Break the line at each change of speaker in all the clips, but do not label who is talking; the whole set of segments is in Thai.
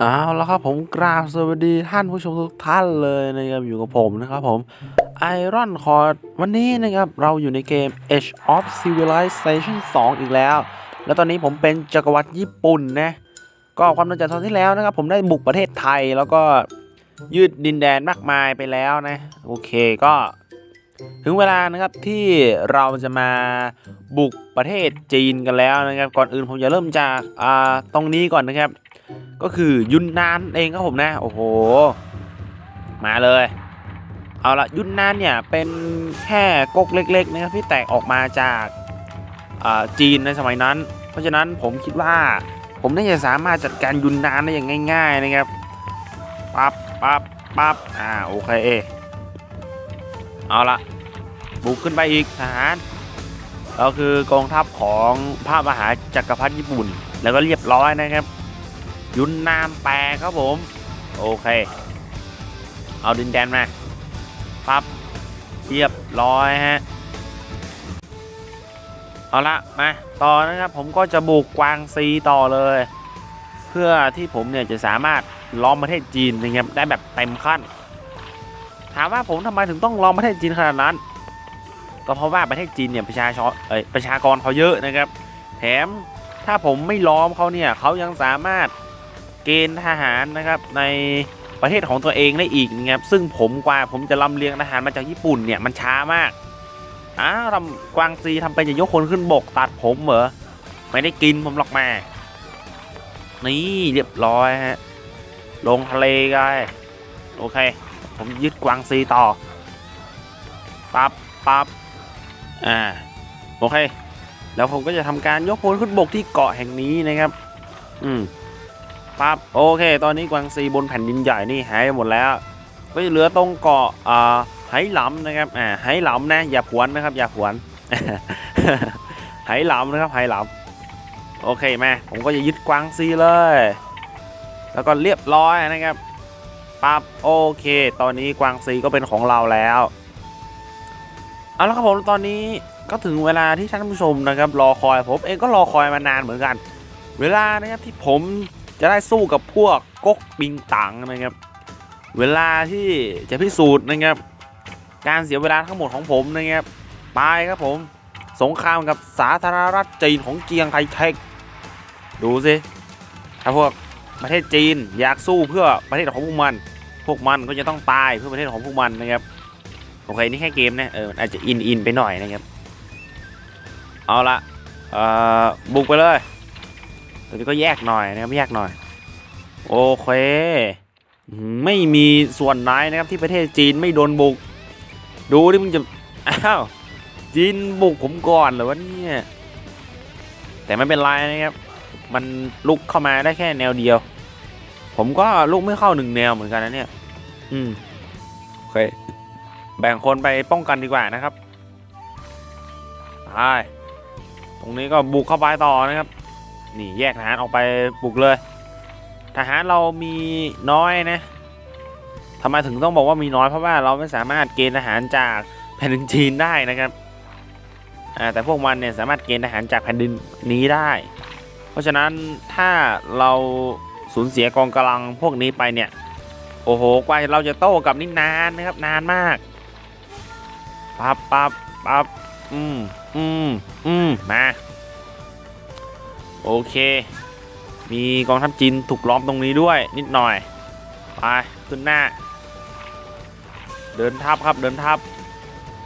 เอาละครับผมกราบสวัสดีท่านผู้ชมทุกท่านเลยนะครับอยู่กับผมนะครับผม Iron c o r d วันนี้นะครับเราอยู่ในเกม Age of Civilization 2 อีกแล้ว แล้วตอนนี้ผมเป็นจักรวรรดิญี่ปุ่นนะก็ความตั้งใจตอนที่แล้วนะครับผมได้บุกประเทศไทยแล้วก็ยืดดินแดนมากมายไปแล้วนะ โอเคก็ถึงเวลานะครับที่เราจะมาบุกประเทศจีนกันแล้วนะครับ ก่อนอื่นผมจะเริ่มจากอ่าตรงนี้ก่อนนะครับ ก็คือยุนนานเองครับผมนะ โอ้โห มาเลย เอาละยุนนานเนี่ยเป็นแค่ก๊กเล็กๆนะครับที่แตกออกมาจากจีนในสมัยนั้น เพราะฉะนั้นผมคิดว่าผมน่าจะสามารถจัดการยุนนานได้อย่างง่าย ๆนะครับปั๊บปั๊บปั๊บอ่าโอเคเอาละบุกขึ้นไปอีกทหารเราคือกองทัพของพระมหาจักรพรรดิญี่ปุ่น แล้วก็เรียบร้อยนะครับ ยุนนามแปลครับผม โอเค เอาดินแดนมาปั๊บเรียบร้อยฮะ เอาละมาต่อนะครับผมก็จะบุกกวางซีต่อเลย เพื่อที่ผมเนี่ยจะสามารถล้อมประเทศจีนนะครับได้แบบเต็มขั้น ถามว่าผมทำไมถึงต้องล้อมประเทศจีนขนาดนั้น ก็เพราะว่าประเทศจีนเนี่ยประชาชนเอ้ยประชากรเขาเยอะนะครับ แถมถ้าผมไม่ล้อมเขาเนี่ยเขายังสามารถ เกณฑ์ทหารนะครับในประเทศของตัวเองได้อีกนะครับซึ่งผมกว่าผมจะลำเลียงทหารมาจากญี่ปุ่นเนี่ยมันช้ามากอ้าวลำกวางซีทำไปจะยกคนขึ้นบกตัดผมเหรอไม่ได้กินผมหรอกแม่นี่เรียบร้อยฮะลงทะเลกันโอเค ผมยึดกวางซีต่อปั๊บปั๊บอ่าโอเค แล้วผมก็จะทำการยกพลขึ้นบกที่เกาะแห่งนี้นะครับ อืม ปั๊บโอเค ตอนนี้กวางซีบนแผ่นดินใหญ่นี่หายไปหมดแล้ว ก็เหลือตรงเกาะอ่าไหหลำนะครับอ่าไหหลำนะอย่าผวนนะครับอย่าผวนไหหลำนะครับไหหลำโอเคมาผมก็จะยึดกวางซีเลย แล้วก็เรียบร้อยนะครับปั๊บโอเค ตอนนี้กวางซีก็เป็นของเราแล้วเอาละครับผมตอนนี้ก็ถึงเวลาที่ท่านผู้ชมนะครับ รอคอยผมเองก็รอคอยมานานเหมือนกัน เวลานะครับที่ผม จะได้สู้กับพวกก๊กปิงตังนะครับ เวลาที่จะพิสูจน์นะครับ การเสียเวลาทั้งหมดของผมนะครับไปครับผมสงครามกับสาธารณรัฐจีนของเจียงไคเทคดูสิถ้าพวกประเทศจีนอยากสู้เพื่อประเทศของพวกมัน พวกมันก็จะต้องตายเพื่อประเทศของพวกมันนะครับโอเคนี่แค่เกมนะเอออาจจะอินอินไปหน่อยนะครับ เอาละเอ่อบุกไปเลย ตัวนี้ก็แยกหน่อยนะครับแยกหน่อย โอเค ไม่มีส่วนไหนนะครับที่ประเทศจีนไม่โดนบุก ดูที่มึงจะ อ้าว จีนบุกผมก่อนเหรอวะเนี่ย แต่ไม่เป็นไรนะครับ มันลุกเข้ามาได้แค่แนวเดียว ผมก็ลุกไม่เข้าหนึ่งแนวเหมือนกันนะเนี่ย อืม โอเค แบ่งคนไปป้องกันดีกว่านะครับไปตรงนี้ก็บุกเข้าไปต่อนะครับ นี่แยกทหารออกไปบุกเลย ทหารเรามีน้อยนะทำไมถึงต้องบอกว่ามีน้อยเพราะว่าเราไม่สามารถเกณฑ์ทหารจากแผ่นดินจีนได้นะครับแต่พวกมันเนี่ยสามารถเกณฑ์ทหารจากแผ่นดินนี้ได้ เพราะฉะนั้นถ้าเราสูญเสียกองกำลังพวกนี้ไปเนี่ยโอ้โหกว่าเราจะโต้กับนี่นานนะครับนานมากปั๊บปั๊บปั๊บอืมอืมอืมมา โอเค มีกองทัพจีนถูกล้อมตรงนี้ด้วยนิดหน่อย ไป ขึ้นหน้า เดินทัพครับเดินทัพ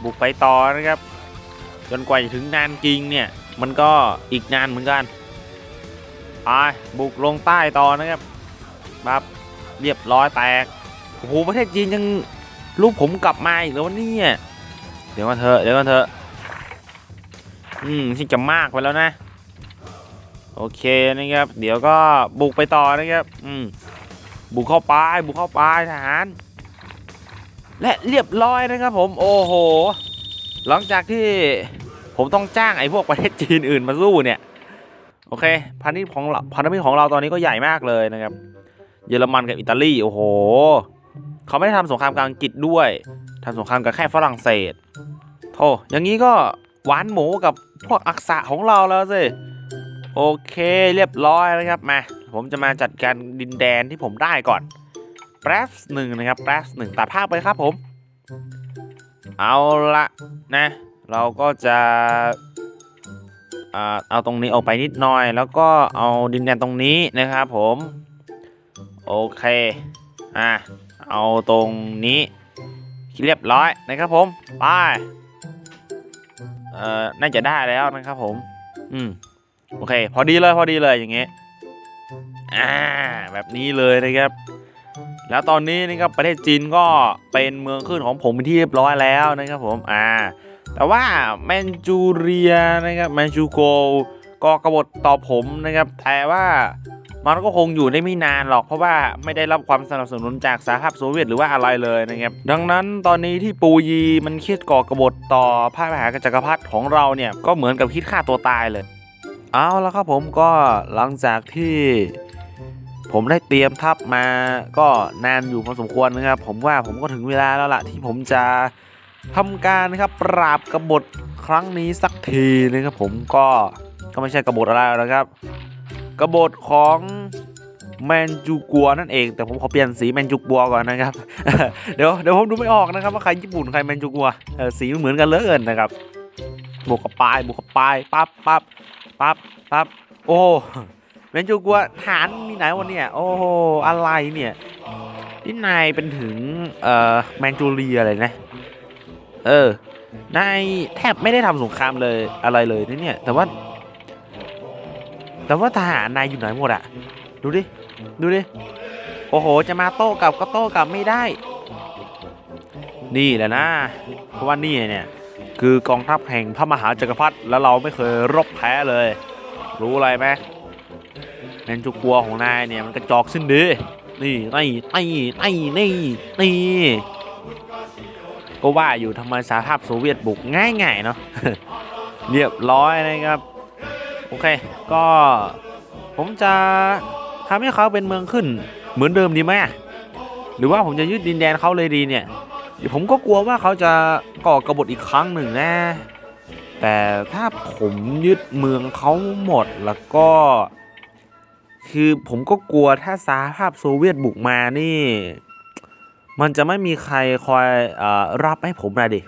บุกไปต่อนะครับ จนกว่าจะถึงนานจริงเนี่ย มันก็อีกนานเหมือนกันไปบุกลงใต้ต่อนะครับปั๊บเรียบร้อยแตกโอ้โหประเทศจีนยังลูกผมกลับมาอีกแล้ววะเนี่เดี๋ยวกันเถอะเดี๋ยวกันเถอะอืมที่จะมากไปแล้วนะ โอเคนะครับ เดี๋ยวก็บุกไปต่อนะครับ อืม บุกเข้าไป บุกเข้าไปทหาร และเรียบร้อยนะครับผม โอ้โห หลังจากที่ผมต้องจ้างไอ้พวกประเทศจีนอื่นมาสู้เนี่ย โอเค พันธมิตรของเราพันธมิตรของเราตอนนี้ก็ใหญ่มากเลยนะครับ เยอรมันกับอิตาลี โอ้โห เขาไม่ได้ทำสงครามกับอังกฤษด้วยทำสงครามกับแค่ฝรั่งเศสโธ่อย่างนี้ก็หวานหมูกับพวกอักษะของเราแล้วสิ โอเคเรียบร้อยนะครับมา ผมจะมาจัดการดินแดนที่ผมได้ก่อนแป๊บหนึ่งนะครับแป๊บหนึ่งตัดภาพไปครับผม เอาละนะ เราก็จะเอาตรงนี้ออกไปนิดหน่อย แล้วก็เอาดินแดนตรงนี้นะครับผม โอเคอะเอาตรงนี้เรียบร้อยนะครับผมไปเอ่อน่าจะได้แล้วนะครับผม อืม โอเค พอดีเลยพอดีเลยอย่างเงี้ยอ่าแบบนี้เลยนะครับ แล้วตอนนี้นะครับประเทศจีนก็เป็นเมืองขึ้นของผมเป็นที่เรียบร้อยแล้วนะครับผมอ่าแต่ว่าแมนจูเรียนะครับแมนจูโกก็กบฏต่อผมนะครับ แต่ว่ามันก็คงอยู่ได้ไม่นานหรอกเพราะว่าไม่ได้รับความสนับสนุนจากสหภาพโซเวียตหรือว่าอะไรเลยนะครับ ดังนั้นตอนนี้ที่ปูยีมันคิดก่อกบฏต่อพระมหากจักรพรรดิของเราเนี่ยก็เหมือนกับคิดฆ่าตัวตายเลย เอาแล้วครับผมก็หลังจากที่ผมได้เตรียมทัพมาก็นานอยู่พอสมควรนะครับ ผมว่าผมก็ถึงเวลาแล้วล่ะที่ผมจะทำการนะครับปราบกบฏครั้งนี้สักทีนะครับผมก็ก็ไม่ใช่กบฏอะไรหรอกครับกบฏของแมนจูกัวนั่นเอง แต่ผมขอเปลี่ยนสีแมนจูกัวก่อนนะครับ เดี๋ยวเดี๋ยวผมดูไม่ออกนะครับว่าใครญี่ปุ่นใครแมนจูกัวเออสีมันเหมือนกันเหลยนะครับบวกกับปลายบวกกับปลายปั๊บปั๊บ ปั๊บปั๊บโอ้เมนจูกัวฐานมีไหนวันเนี่ย โอ้โหอะไรเนี่ยนี่นายเป็นถึงเอ่อแมนจูเรียเลยนะ เออนายแทบไม่ได้ทำสงครามเลยอะไรเลยนะเนี่ย แต่ว่า แต่ว่าทหารนายอยู่ไหนหมดอะดูดิ ดูดิ โอ้โห จะมาโต้กลับก็โต้กลับไม่ได้ นี่แหละนะ เพราะว่านี่เนี่ย คือกองทัพแห่งพระมหาจักรพรรดิแล้วเราไม่เคยรบแพ้เลย รู้อะไรไหมแมนจูกัวของนายเนี่ยมันกระจอกสิ้นดีนี่นี่นี่นี่นี่นี่ก็ว่าอยู่ทำไมสหภาพโซเวียตบุกง่ายๆเนาะเรียบร้อยนะครับ โอเค ก็ผมจะทำให้เขาเป็นเมืองขึ้นเหมือนเดิมดีไหมหรือว่าผมจะยึดดินแดนเขาเลยดีเนี่ย ผมก็กลัวว่าเขาจะก่อกบฏอีกครั้งหนึ่งนะ แต่ถ้าผมยึดเมืองเขาหมดแล้วก็ คือผมก็กลัวถ้าสหภาพโซเวียตบุกมานี่ มันจะไม่มีใครคอยอรับให้ผมอะดิ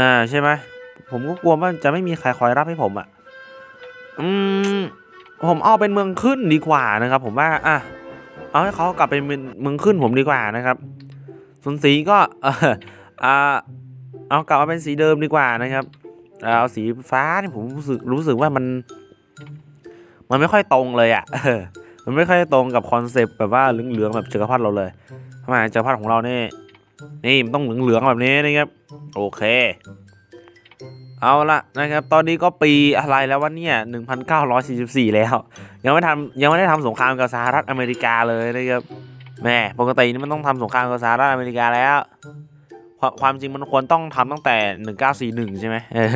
อ่าใช่ไหมผมก็กลัวว่าจะไม่มีใครคอยรับให้ผมอะอืม ผมเอาเป็นเมืองขึ้นดีกว่านะครับ ผมว่า อะ เอาให้เขากลับเป็นเมืองขึ้นผมดีกว่านะครับ ส่วนสีก็เอออ่าเอากลับมาเป็นสีเดิมดีกว่านะครับเอาสีฟ้านี่ผมรู้สึกรู้สึกว่ามัน มันไม่ค่อยตรงเลยอะ่ะมันไม่ค่อยตรงกับคอนเซปต์แบบว่าเหลืองๆแบบจักรพรรดิเราเลยทำไมจักรพรรดิของเรานี่นี่มันต้องเหลืองๆแบบนี้นะครับโอเค เอาละนะครับ ตอนนี้ก็ปีอะไรแล้ววะเนี่ย1944 แล้ว ยังไม่ทำยังไม่ได้ทำสงครามกับสหรัฐอเมริกาเลยนะครับ แม่ปกตินี่มันต้องทำสงครามกับสหรัฐอเมริกาแล้วความความจริงมันควรต้องทำตั้งแต่ 1941 ใช่ไหมออ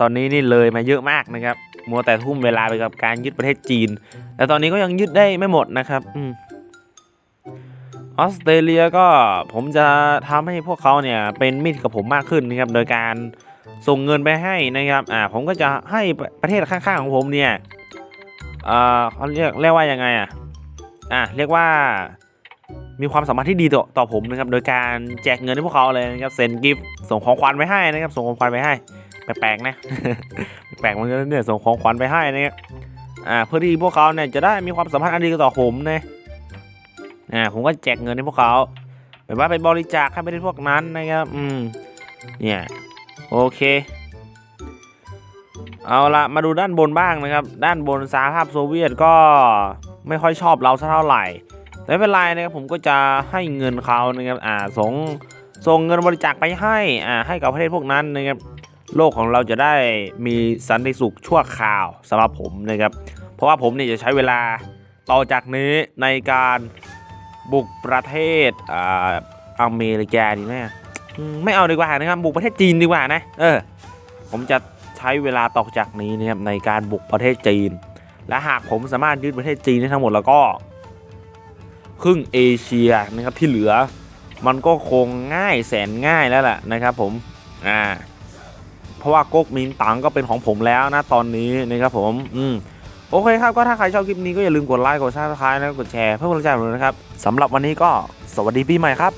ตอนนี้นี่เลยมาเยอะมากนะครับ มัวแต่ทุ่มเวลาไปกับการยึดประเทศจีน แต่ตอนนี้ก็ยังยึดได้ไม่หมดนะครับออสเตรเลียก็ผมจะทำให้พวกเขาเนี่ยเป็นมิตรกับผมมากขึ้นนะครับ โดยการส่งเงินไปให้นะครับ อ่า ผมก็จะให้ประเทศข้างๆของผมเนี่ย อ่าเขาเรียกเรียกว่ายังไงอะ อะเรียกว่า มีความสัมพันธ์ที่ดีต่อต่อผมนะครับโดยการแจกเงินให้พวกเขาเลยนะครับเซ็นกิฟต์ส่งของขวัญไปให้นะครับส่งของขวัญไปให้แปลกๆนะแปลกเหมือนกันเนี่ยส่งของขวัญไปให้นะครับอ่าเพื่อที่พวกเขาเนี่ยจะได้มีความสัมพันธ์อันดีต่อผมนะอ่าผมก็แจกเงินให้พวกเขาแบบว่าไปบริจาคให้ไปที่พวกนั้นนะครับอืมเนี่ยโอเคเอาละมาดูด้านบนบ้างนะครับ ด้านบนสหภาพโซเวียตก็ไม่ค่อยชอบเราสักเท่าไหร่ แต่ไม่เป็นไรนะครับผมก็จะให้เงินเขานะครับอ่าส่งส่งเงินบริจาคไปให้อ่าให้กับประเทศพวกนั้นนะครับโลกของเราจะได้มีสันติสุขชั่วคราวสำหรับผมนะครับเพราะว่าผมเนี่ยจะใช้เวลาต่อจากนี้ในการบุกประเทศอ่าอเมริกาดีไหมอืมไม่เอาดีกว่านะครับบุกประเทศจีนดีกว่านะเออผมจะใช้เวลาต่อจากนี้นะครับในการบุกประเทศจีน และหากผมสามารถยึดประเทศจีนได้ทั้งหมดแล้วก็ ครึ่งเอเชียนะครับที่เหลือมันก็คงง่ายแสนง่ายแล้วแหละนะครับผมอ่าเพราะว่าก๊กมินตังก็เป็นของผมแล้วนะตอนนี้นะครับผมอืมโอเคครับก็ถ้าใครชอบคลิปนี้ก็อย่าลืมกดไลค์กดซับสไครต์แล้วกดแชร์เพื่อเป็นกำลังใจผมนะครับสำหรับวันนี้ก็สวัสดีปีใหม่ครับ